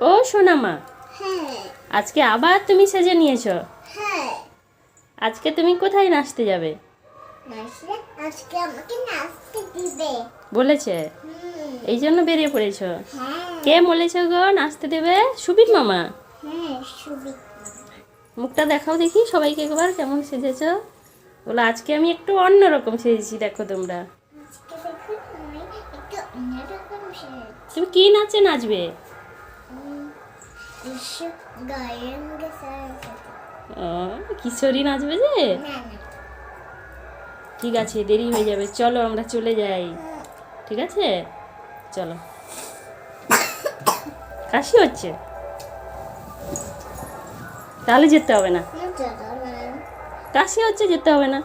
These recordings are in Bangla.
ও সোনামা আজকে আবার তুমি সেজে নিয়েছো? আজকে তুমি কোথায় নাচতে যাবে? আজকে আমাকে নাচতে দিবে বলেছে। এই জন্য বেরিয়ে পড়েছো। কে বলেছে গো নাচতে দেবে? সুবীর মামা। মুখটা দেখাও দেখি সবাইকে একবার কেমন সেজেছ? বলো আজকে আমি একটু অন্যরকম সেজেছি দেখো তোমরা। তুমি কি নাচে নাচবে? কিশোরী নাচবে যে? ঠিক আছে দেরি হয়ে যাবে। চলো আমরা চলে যাই। ঠিক আছে? চলো। কাশি হচ্ছে? তাহলে যেতে হবে না। কাশি হচ্ছে যেতে হবে না।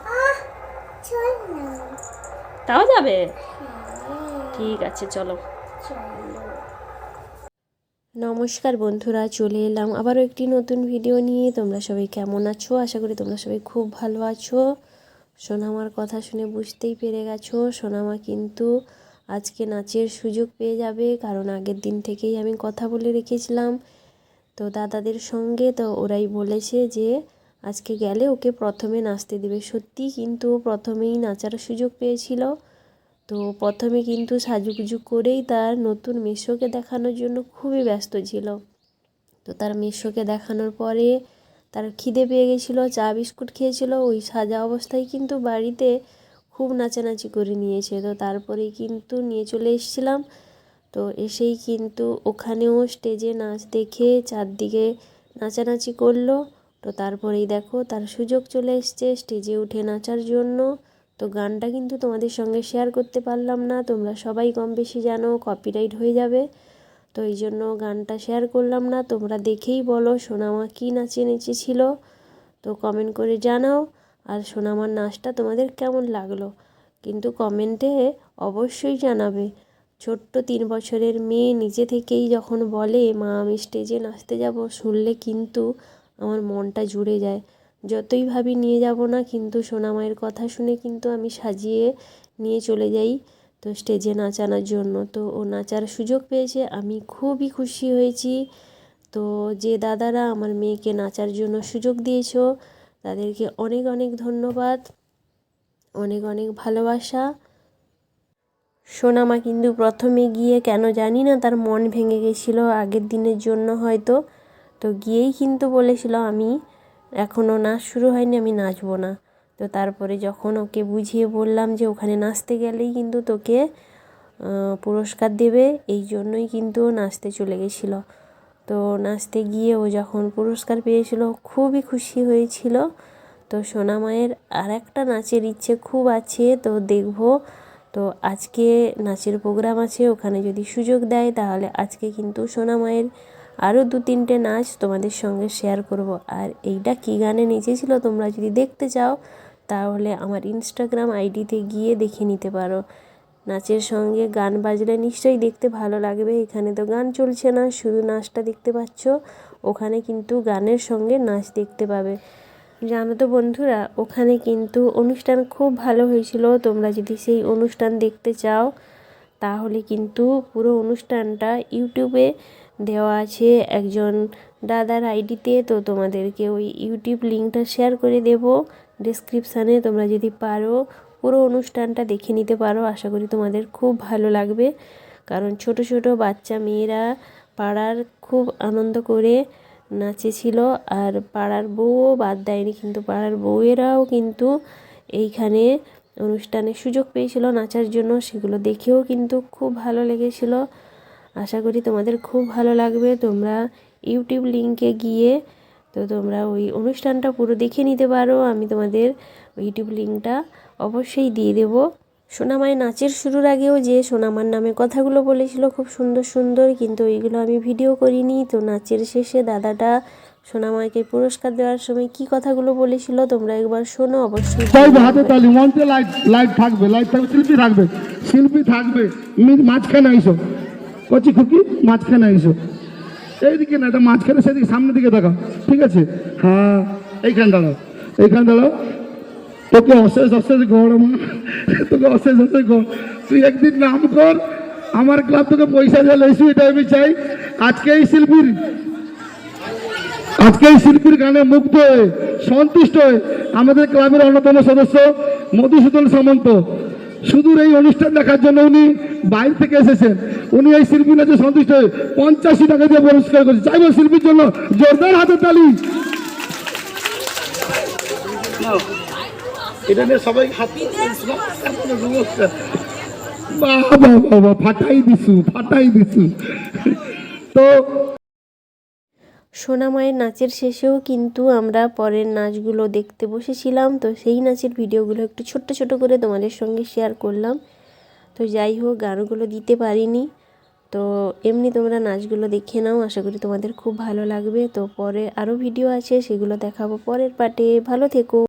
তাও যাবে? হ্যাঁ। ঠিক আছে চলো। চলো। নমস্কার বন্ধুরা, চলে এলাম আবারও একটি নতুন ভিডিও নিয়ে। তোমরা সবাই কেমন আছো? আশা করি তোমরা সবাই খুব ভালো আছো। সোনামার কথা শুনে বুঝতেই পেরে গেছো। সোনামা কিন্তু আজকে নাচের সুযোগ পেয়ে যাবে, কারণ আগের দিন থেকেই আমি কথা বলে রেখেছিলাম। তো দাদাদের সঙ্গে তো ওরাই বলেছে যে, আজকে গেলে ওকে প্রথমে নাচতে দেবে। সত্যি কিন্তু প্রথমেই নাচার সুযোগ পেয়েছিল। তো প্রথমে কিন্তু সাজুগুজু করেই তার নতুন মেশোকে দেখানোর জন্য খুবই ব্যস্ত ছিল। তো তার মেশোকে দেখানোর পরে তার খিদে পেয়ে গেছিল, চা বিস্কুট খেয়েছিল, ওই সাজা অবস্থায় কিন্তু বাড়িতে খুব নাচানাচি করে নিয়েছে। তো তারপরেই কিন্তু নিয়ে চলে এসেছিলাম। তো এসেই কিন্তু ওখানেও স্টেজে নাচ দেখে চারদিকে নাচানাচি করল। তো তারপরেই দেখো তার সুযোগ চলে এসছে স্টেজে উঠে নাচার জন্য। তো গানটা কিন্তু তোমাদের সঙ্গে শেয়ার করতে পারলাম না, তোমরা সবাই কম বেশি জানো কপিরাইট হয়ে যাবে। তো এই জন্য গানটা শেয়ার করলাম না, তোমরা দেখেই বলো সোনামা কী নাচে নেচেছিল, তো কমেন্ট করে জানাও। আর সোনামার নাচটা তোমাদের কেমন লাগল, কিন্তু কমেন্টে অবশ্যই জানাবে। ছোট্ট তিন বছরের মেয়ে নিজে থেকেই যখন বলে, মা, আমি স্টেজে নাচতে যাব, শুনলে কিন্তু আমার মনটা জুড়ে যায়। যতই ভাবি নিয়ে যাব না, কিন্তু সোনামায়ের কথা শুনে কিন্তু আমি সাজিয়ে নিয়ে চলে যাই তো স্টেজে নাচানোর জন্য। তো ও নাচার সুযোগ পেয়েছে, আমি খুবই খুশি হয়েছি। তো যে দাদারা আমার মেয়েকে নাচার জন্য সুযোগ দিয়েছ, তাদেরকে অনেক অনেক ধন্যবাদ, অনেক অনেক ভালোবাসা। সোনামা কিন্তু প্রথমে গিয়ে কেন জানি না, তার মন ভেঙে গেছিল আগের দিনের জন্য হয়তো। তো গিয়েই কিন্তু বলেছিল আমি এখনও নাচ শুরু হয়নি, আমি নাচবো না। তো তারপরে যখন ওকে বুঝিয়ে বললাম যে ওখানে নাচতে গেলেই কিন্তু তোকে পুরস্কার দেবে, এই জন্যই কিন্তু নাচতে চলে গেছিল। তো নাচতে গিয়ে ও যখন পুরস্কার পেয়েছিল খুবই খুশি হয়েছিল। তো সোনামায়ের আর একটা নাচের ইচ্ছে খুব আছে, তো দেখব। তো আজকে নাচের প্রোগ্রাম আছে, ওখানে যদি সুযোগ দেয়, তাহলে আজকে কিন্তু সোনামায়ের আরও দু তিনটে নাচ তোমাদের সঙ্গে শেয়ার করব। আর এইটা কী গানে নেচেছিল তোমরা যদি দেখতে চাও, তাহলে আমার ইনস্টাগ্রাম আইডিতে গিয়ে দেখে নিতে পারো। নাচের সঙ্গে গান বাজলে নিশ্চয়ই দেখতে ভালো লাগবে। এখানে তো গান চলছে না, শুধু নাচটা দেখতে পাচ্ছ, ওখানে কিন্তু গানের সঙ্গে নাচ দেখতে পাবে। জানো তো বন্ধুরা, ওখানে কিন্তু অনুষ্ঠান খুব ভালো হয়েছিল। তোমরা যদি সেই অনুষ্ঠান দেখতে চাও, তাহলে কিন্তু পুরো অনুষ্ঠানটা ইউটিউবে দেওয়া আছে একজন দাদার আইডিতে, তো তোমাদেরকে ওই ইউটিউব লিঙ্কটা শেয়ার করে দেব। ডিসক্রিপশানে তোমরা যদি পারো, পুরো অনুষ্ঠানটা দেখে নিতে পারো। আশা করি তোমাদের খুব ভালো লাগবে। কারণ ছোট ছোট বাচ্চা মেয়েরা পাড়ার খুব আনন্দ করে নাচেছিল। আর পাড়ার বউও বাদ দেয়নি, কিন্তু পাড়ার বউয়েরাও কিন্তু এইখানে অনুষ্ঠানে সুযোগ পেয়েছিল নাচার জন্য। সেগুলো দেখেও কিন্তু খুব ভালো লেগেছিল। আশা করি তোমাদের খুব ভালো লাগবে। তোমরা ইউটিউব লিঙ্কে গিয়ে তো তোমরা ওই অনুষ্ঠানটা পুরো দেখে নিতে পারো। আমি তোমাদের ইউটিউব লিঙ্কটা অবশ্যই দিয়ে দেবো। সোনামায় নাচের শুরুর আগেও যে সোনামার নামে কথাগুলো বলেছিল খুব সুন্দর সুন্দর কিন্তু ওইগুলো আমি ভিডিও করিনি। তো নাচের শেষে দাদাটা সোনামাকে পুরস্কার দেওয়ার সময় কি কথাগুলো বলেছিল তোমরা একবার শোনো অবশ্যই হাতে তালি মঞ্চে লাইট লাইট থাকবে লাইট থাকবে শিল্পী থাকবে শিল্পী থাকবে মাঝখানে আইসো। কচি খুকি, মাঝখানে আইসো। এইদিকে না, এটা মাঝখানে, সেদিকে সামনের দিকে দেখা ঠিক আছে? হ্যাঁ এইখানে দাঁড়াও। এইখানে দাঁড়াও। তোকে অশেষ অশেষ গড়, মা। তোকে অশেষ অশেষ গড়। তুই একদিন নাম কর, আমার ক্লাব তোকে পয়সা দিয়ে লইছি এটা আমি চাই। আজকে এই শিল্পীর আজকে এই শিল্পীর গানে মুগ্ধ হয়ে, সন্তুষ্ট হয়ে আমাদের ক্লাবের অন্যতম সদস্য মধুসূদন সামন্ত। সুদূর এই অনুষ্ঠান দেখার জন্য উনি বাইরে থেকে এসেছেন। উনি এই শিল্পী নাচে সন্তুষ্ট হয়ে পঞ্চাশি টাকা দিয়ে পুরস্কার করেছে। চাইব শিল্পীর জন্য জোরদার হাতে তালি। এটা নিয়ে সবাই বাহ বাহ, ফাটাই দিছু ফাটাই দিছু। তো সোনামায়ের নাচের শেষেও কিন্তু আমরা পরের নাচগুলো দেখতে বসেছিলাম। তো সেই নাচের ভিডিওগুলো একটু ছোট্ট ছোট করে তোমাদের সঙ্গে শেয়ার করলাম। তো যাই হোক, গানগুলো দিতে পারিনি। তো এমনি তোমরা নাচগুলো দেখে নাও, আশা করি তোমাদের খুব ভালো লাগবে। তো পরে আরও ভিডিও আছে, সেগুলো দেখাবো পরের পার্টে ভালো থেকো।